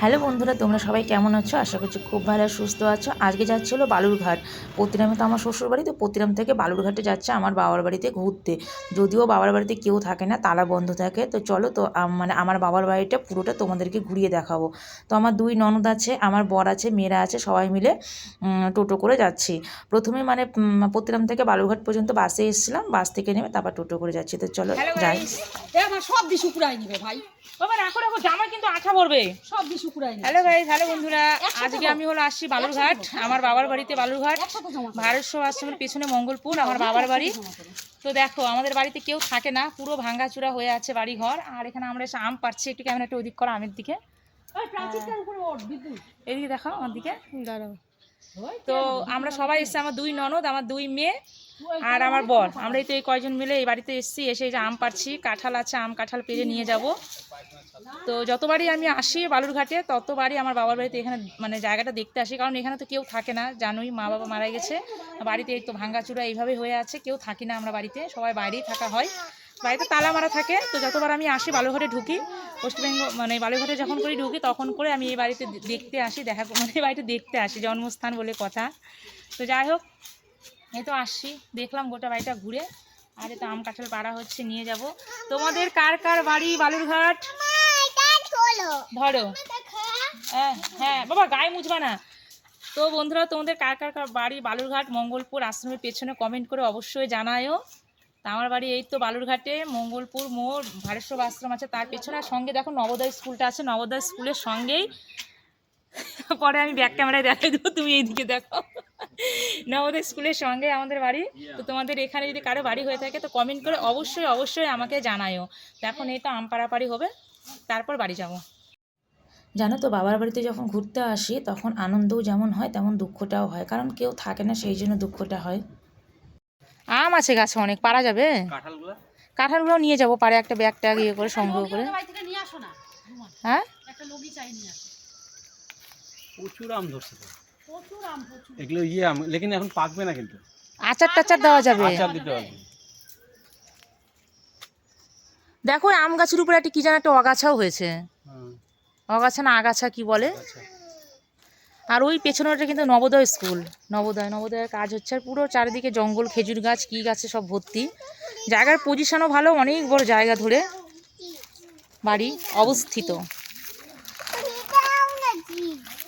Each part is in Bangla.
হ্যালো বন্ধুরা তোমরা সবাই কেমন আছো? আশা করছি খুব ভালো সুস্থ আছো। আজকে যাচ্ছে হলো বালুরঘাট। প্রতিরামে তো আমার শ্বশুর বাড়ি তো প্রতিরাম থেকে বালুরঘাটে যাচ্ছে আমার বাবার বাড়িতে ঘুরতে। যদিও বাবার বাড়িতে কেউ থাকে না তালা বন্ধ থাকে। তো চলো তো মানে আমার বাবার বাড়িটা পুরোটা তোমাদেরকে ঘুরিয়ে দেখাবো। তো আমার দুই ননদ আছে আমার বর আছে মেয়েরা আছে সবাই মিলে টোটো করে যাচ্ছি। প্রথমে মানে প্রতিরাম থেকে বালুরঘাট পর্যন্ত বাসে এসেছিলাম বাস থেকে নেমে তারপর টোটো করে যাচ্ছি। তো চলো যাই। সব দিশ উকুড়াই নিবে ভাই। বাবা রাখো রাখো জামা কিন্তু আঠা পড়বে সব দিশ হ্যালো ভাই হ্যালো বন্ধুরা। আজকে আমি হলো আসছি বালুরঘাট আমার বাবার বাড়িতে বালুরঘাট। ভারত আশ্রমের পেছনে মঙ্গলপুর আমার বাবার বাড়ি। তো দেখো আমাদের বাড়িতে কেউ থাকে না পুরো ভাঙ্গাচুরা হয়ে আছে বাড়ি ঘর আর এখানে আমরা এসে আম পাচ্ছি একটু কেমন একটা ওদিক করা আমের দিকে। এদিকে দেখো আমার দিকে। দাঁড়াও। তো আমরা সবাই এসেছি আমার দুই ননদ আমার দুই মেয়ে আর আমার বর। আমরা এই তো এই কয়জন মিলে এই বাড়িতে এসেছি এসে এই যে আম পাচ্ছি কাঁঠাল আছে আম কাঁঠাল পেরে নিয়ে যাব। তো যতবারই আমি আসি বালুরঘাটে ততবারই আমার বাবার বাড়িতে এখানে মানে জায়গাটা দেখতে আসি কারণ এখানে তো কেউ থাকে না জানোই মা বাবা মারা গেছে। বাড়িতে এই তো ভাঙ্গাচুরা এইভাবে হয়ে আছে কেউ থাকি না আমরা বাড়িতে সবাই বাইরেই থাকা হয়। বাড়িতে তালা মারা থাকে, তো যতবার আমি আসি বালুরঘাটে ঢুকি ওয়েস্টবেঙ্গল মানে বালুরঘাটে যখন করি ঢুকি, তখন করে আমি এই বাড়িতে দেখতে আসি, দেখা মানে এই বাড়িতে দেখতে আসি, জন্মস্থান বলে কথা। তো যাই হোক, এই তো আসছি, দেখলাম গোটা বাড়িটা ঘুরে, আর এই তো আম কাঁঠাল পাড়া হচ্ছে, নিয়ে যাব। তোমাদের কার কার বাড়ি বালুরঘাট? ধরো। হ্যাঁ হ্যাঁ বাবা গায়ে মুছবা না। তো বন্ধুরা, তোমাদের কার কার বাড়ি বালুরঘাট, মঙ্গলপুর, আশ্রমের পেছনে কমেন্ট করে অবশ্যই জানায়ও। তা আমার বাড়ি এই তো বালুরঘাটে, মঙ্গলপুর মোড়, ভারেশ্বর আশ্রম আছে তার পেছনে। আর সঙ্গে দেখো নবোদয় স্কুলটা আছে, নবোদয় স্কুলের সঙ্গেই। পরে আমি ব্যাক ক্যামেরায় দেখাই দেবো, তুমি এইদিকে দেখো। নবোদয় স্কুলের সঙ্গে আমাদের বাড়ি। তো তোমাদের এখানে যদি কারও বাড়ি হয়ে থাকে তো কমেন্ট করে অবশ্যই অবশ্যই আমাকে জানায়ও এখন এই তো আম পাড়াপাড়ি হবে, তারপর বাড়ি যাব। জানো তো, বাবার বাড়িতে যখন ঘুরতে আসি, তখন আনন্দও যেমন হয়, তেমন দুঃখটাও হয়। কারণ কেউ থাকে না, সেই জন্য দুঃখটা হয়। আম আছে গাছে অনেক পারা যাবে? কাঁঠালগুলো? নিয়ে যাব পারে একটা ব্যাগ ট্যাগ ইয়ে করে সংগ্রহ করে। একটা বাড়ি থেকে নিয়ে আসো না। রুমা, হ্যাঁ প্রচুর আম ধরছে এগুলো ইয়ে আম লেকিন এখন পাকবে না কিন্তু। আচার টাচার দেওয়া যাবে। আচার দিতে হবে। দেখো আম গাছের উপরে একটা কি যেন একটা অগাছাও হয়েছে। হ্যাঁ, অগাছা না আগাছা কি বলে? আর ওই পেছনেটা কিন্তু নবোদয় স্কুল। নবোদয়, নবোদয়ের কাজ হচ্ছে আর পুরো চারিদিকে জঙ্গল, খেজুর গাছ, কি গাছে সব ভর্তি। জায়গার পজিশনও ভালো, অনেক বড় জায়গা ধরে বাড়ি অবস্থিত।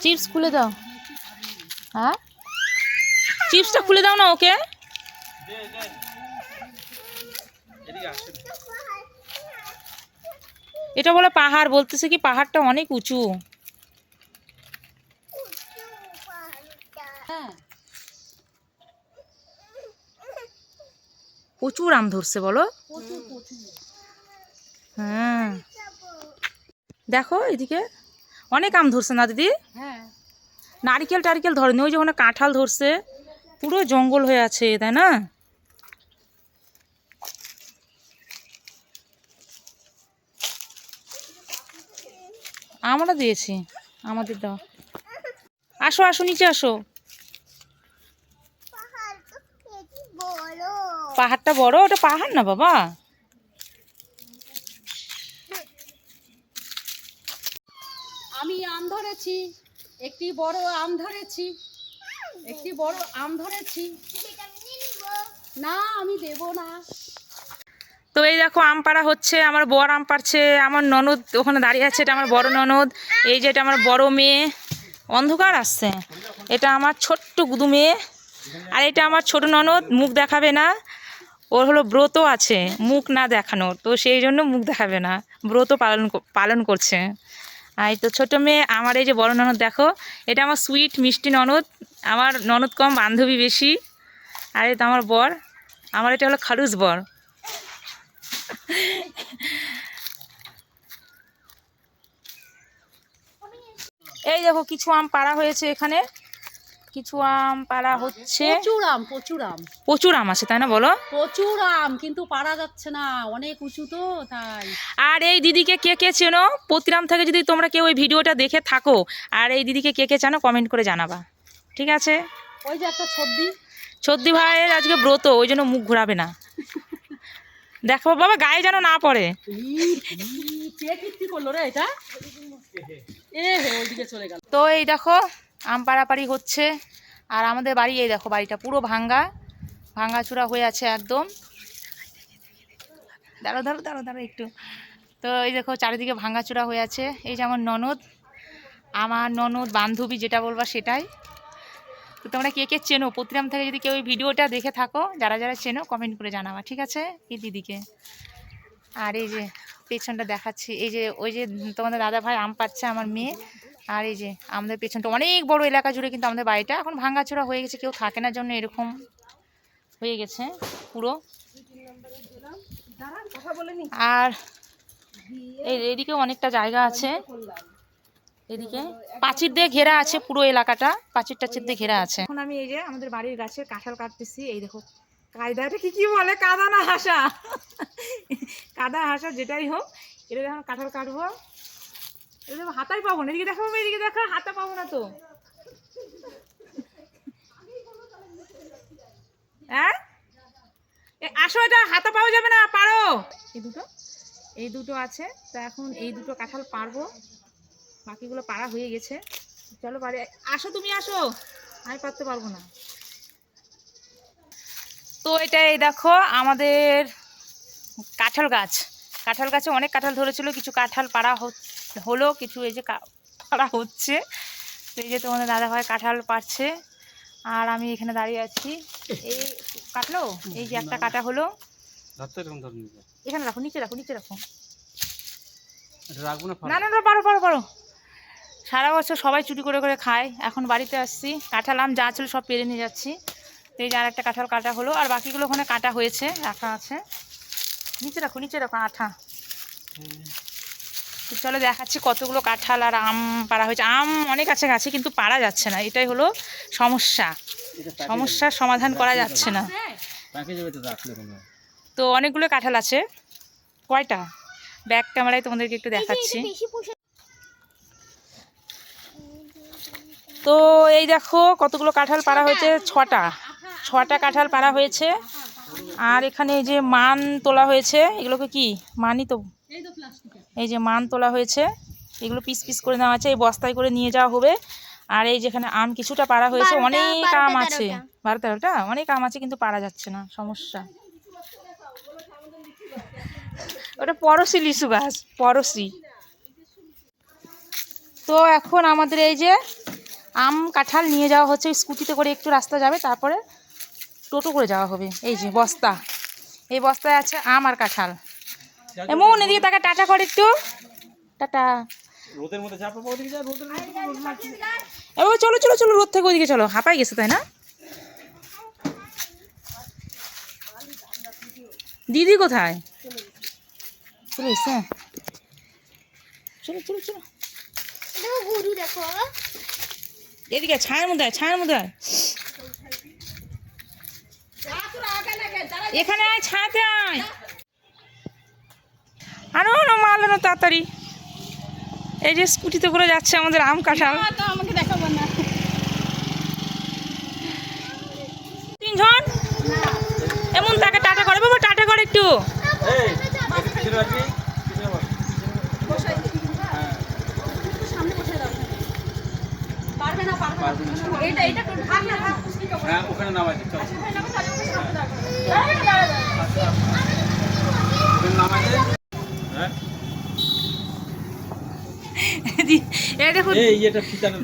চিপস খুলে দাও। হ্যাঁ? চিপসটা খুলে দাও না ওকে? এটা বলে পাহাড়, বলতেছে কি পাহাড়টা অনেক উঁচু। প্রচুর আম ধরছে বলো? হ্যাঁ। দেখো এদিকে অনেক আম ধরছে না দিদি? হ্যাঁ। নারিকেল টারিকেল ধরেনি ওই যে ওখানে কাঁঠাল ধরছে। পুরো জঙ্গল হয়ে আছে তাই না? আমরা দিয়েছি আমাদের দাও। আসো আসো নিচে আসো। পাহাড়টা বড়? ওটা পাহাড় না বাবা? আমি আম ধরেছি একটি বড় আম ধরেছি একটি বড় আম ধরেছি। না আমি দেব না। তো এই দেখো আম পাড়া হচ্ছে আমার বর আম পাড়ছে আমার ননদ ওখানে দাঁড়িয়ে আছে এটা আমার বড় ননদ এই যে এটা আমার বড় মেয়ে। অন্ধকার আসছে এটা আমার ছোট্ট গুদু মেয়ে আর এটা আমার ছোট ননদ মুখ দেখাবে না। ওর হলো ব্রত আছে, মুখ না দেখানোর, তো সেই জন্য মুখ দেখাবে না, ব্রত পালন পালন করছে। আর তো ছোটো মেয়ে, আমার এই যে বড় ননদ দেখো, এটা আমার সুইট মিষ্টি ননদ, আমার ননদ কম বান্ধবী বেশি, আর এটা আমার বর, আমার এটা হলো খারুস বর। এই দেখো, কিছু আম পাড়া হয়েছে এখানে। কিছু আম পাড়া হচ্ছে। প্রচুর আম প্রচুর আম। প্রচুর আম আছে তাই না বলো? প্রচুর আম কিন্তু পারা যাচ্ছে না অনেক উঁচু তো তাই। আর এই দিদিকে কে কে চেনো? প্রতিরাম থেকে যদি তোমরা কেউ ওই ভিডিওটা দেখে থাকো আর এই দিদিকে কে কে জানো কমেন্ট করে জানাবা। ঠিক আছে? ওই যে একটা ছদ্দি। সর্দি ভাইয়ের আজকে ব্রত ওই জন্য মুখ ঘোরাবে না। দেখো বাবা গায়ে যেন না পড়ে। করল রে এটা? এ হে ওইদিকে চলে গেল। তো এই দেখো আম পাড়াপাড়ি হচ্ছে। আর আমাদের বাড়ি এই দেখো, বাড়িটা পুরো ভাঙ্গা। ভাঙ্গাচূড়া হয়ে আছে একদম। দাঁড়ো দাঁড়ো দাঁড়ো দাঁড়ো একটু। তো এই দেখো, চারিদিকে ভাঙ্গাচূড়া হয়ে আছে। এই যে আমার ননদ আমার ননদ বান্ধবী যেটা বলবা সেটাই। তো তোমরা কে কে চেনো? প্রতিরাম থেকে যদি কেউ ওই ভিডিওটা দেখে থাকো, যারা যারা চেনো কমেন্ট করে জানাবা, ঠিক আছে? এই দিদিকে। আর এই যে পেছনটা দেখাচ্ছি। এই যে, ওই যে তোমাদের দাদা ভাই আম পাচ্ছে আমার মেয়ে। আর এই যে আমাদের পেছনটা অনেক বড় এলাকা জুড়ে কিন্তু আমাদের বাড়িটা এখন ভাঙাচোরা হয়ে গেছে, কেউ থাকে না জন্য এরকম হয়ে গেছে পুরো। আর এই এদিকেও অনেকটা জায়গা আছে। এদিকে পাঁচির দিয়ে ঘেরা আছে পুরো এলাকাটা, পাঁচির টাচির দিয়ে ঘেরা আছে। এখন আমি এই যে আমাদের বাড়ির গাছের কাঁঠাল কাটতেছি, এই দেখো, কায়দাটা কি কি বলে, কাদা না হাসা? কাদা হাসা যেটাই হোক এটা যখন কাঁঠাল কাটবো। হাতাই পাবো না, এদিকে দেখো এদিকে দেখো হাতা পাবো না তো। হ্যাঁ? আসো এটা, হাতা পাওয়া যাবে না, পারো। এই দুটো এই দুটো আছে, তা এখন এই দুটো কাঁঠাল পারব। বাকিগুলো পাড়া হয়ে গেছে। চলো বাড়ি, আসো তুমি, আসো। আমি পারতে পারব না। তো এটা এই দেখো, আমাদের কাঁঠাল গাছ। কাঁঠাল গাছে অনেক কাঁঠাল ধরেছিল, কিছু কাঁঠাল পাড়া হলো কিছু এই যে পাড়া হচ্ছে। তো এই যে তোমাদের দাদা ভাই কাঁঠাল পাড়ছে। আর আমি এখানে দাঁড়িয়ে আছি। এই কাটলো? এই যে একটা কাটা হলো। এখানে রাখো নিচে রাখো নিচে রাখো। না না না না পারো পারো পারো। সারা বছর সবাই চুরি করে করে খায়। এখন বাড়িতে আসছি। কাঁঠাল আম যা ছিল সব পেরে নিয়ে যাচ্ছি। তো এই যে আর একটা কাঁঠাল কাটা হলো। আর বাকিগুলো ওখানে কাটা হয়েছে রাখা আছে। নিচে রাখো নিচে রাখো আঠা। তো চলো দেখাচ্ছি কতগুলো কাঁঠাল আর আম পাড়া হয়েছে। আম অনেক আছে গাছে কিন্তু পারা যাচ্ছে না। এটাই হলো সমস্যা। সমস্যার সমাধান করা যাচ্ছে না। তো তো অনেকগুলো কাঁঠাল আছে। কয়টা? ব্যাক ক্যামেরায় তোমাদেরকে একটু দেখাচ্ছি। তো এই দেখো কতগুলো কাঁঠাল পাড়া হয়েছে। ছটা। ছটা কাঁঠাল পাড়া হয়েছে। আর এখানে এই যে মান তোলা হয়েছে এগুলোকে কি? মানই তো। এই যে মান তোলা হয়েছে এগুলো পিস পিস করে নেওয়া আছে এই বস্তায় করে নিয়ে যাওয়া হবে। আর এই যেখানে আম কিছুটা পাড়া হয়েছে অনেক আম আছে। বারো তেরোটা? অনেক আম আছে কিন্তু পারা যাচ্ছে না সমস্যা। ওটা পরশি লিচু গাছ পরশি। তো এখন আমাদের এই যে আম কাঁঠাল নিয়ে যাওয়া হচ্ছে স্কুটিতে করে একটু রাস্তা যাবে তারপরে টোটো করে যাওয়া হবে। এই যে বস্তা। এই বস্তায় আছে আম আর কাঁঠাল। এমন এদিকে তাকে টাটা করে একটু। টাটা। রোদের মধ্যে চাপা পাওয়া যা রোদের মধ্যে রোদ লাগছে। এবার চলো চলো চলো রোদ থেকে ওদিকে চলো। হাঁপাই গেছে তাই না? দিদি কোথায়? চলে এসছে? চলো চলো চলো। এদিকে ছায়ের মধ্যে আয়, ছায়ের মধ্যে আয়। এখানে আয় ছাতে আয়। আনো আনো মাল আনো তাড়াতাড়ি। এই যে স্কুটিতে করে যাচ্ছে আমাদের আম কাঁঠাল। আমাকে দেখাবো না। তিনজন? এমন তাকে টাটা করে। বাবা টাটা করে একটু। পারবে না পারবে না। এইটা টোটো থাক না থাক। হ্যাঁ ওখানে নামাই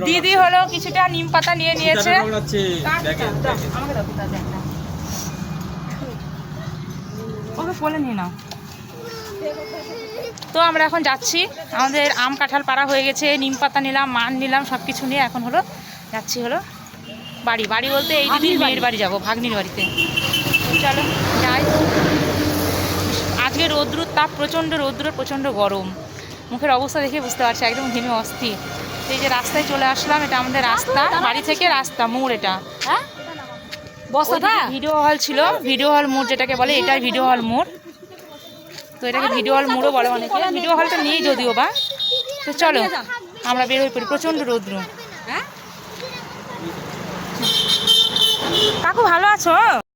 দিদি হলো কিছুটা নিম পাতা নিয়ে নিয়েছে। ওকে বলে নিয়ে নাও। তো আমরা এখন যাচ্ছি। আমাদের আম কাঁঠাল পাড়া হয়ে গেছে নিম পাতা নিলাম মান নিলাম সব কিছু নিয়ে এখন হলো যাচ্ছি হলো বাড়ি বাড়ি বলতে এই দিদির মেয়ের বাড়ি যাব ভাগ্নির বাড়িতে। চলো যাই। আজকে রৌদ্রুর তাপ প্রচণ্ড রৌদ্র প্রচণ্ড গরম। মুখের অবস্থা দেখে বুঝতে পারছি একদম ঘেমে অস্থির। এই যে রাস্তায় চলে আসলাম এটা আমাদের রাস্তা। বাড়ি থেকে রাস্তা মোড় এটা। হ্যাঁ? বস্তাটা ভিডিও হল ছিল ভিডিও হল মোড় যেটাকে বলে এটার ভিডিও হল মোড়। তো এটাকে ভিডিও হল মোড়ও বলে অনেকে। ভিডিও হলটা নেই যদিও বা। তো চলো আমরা বের হয়ে পড়ি প্রচণ্ড রৌদ্র। কাকু ভালো আছো?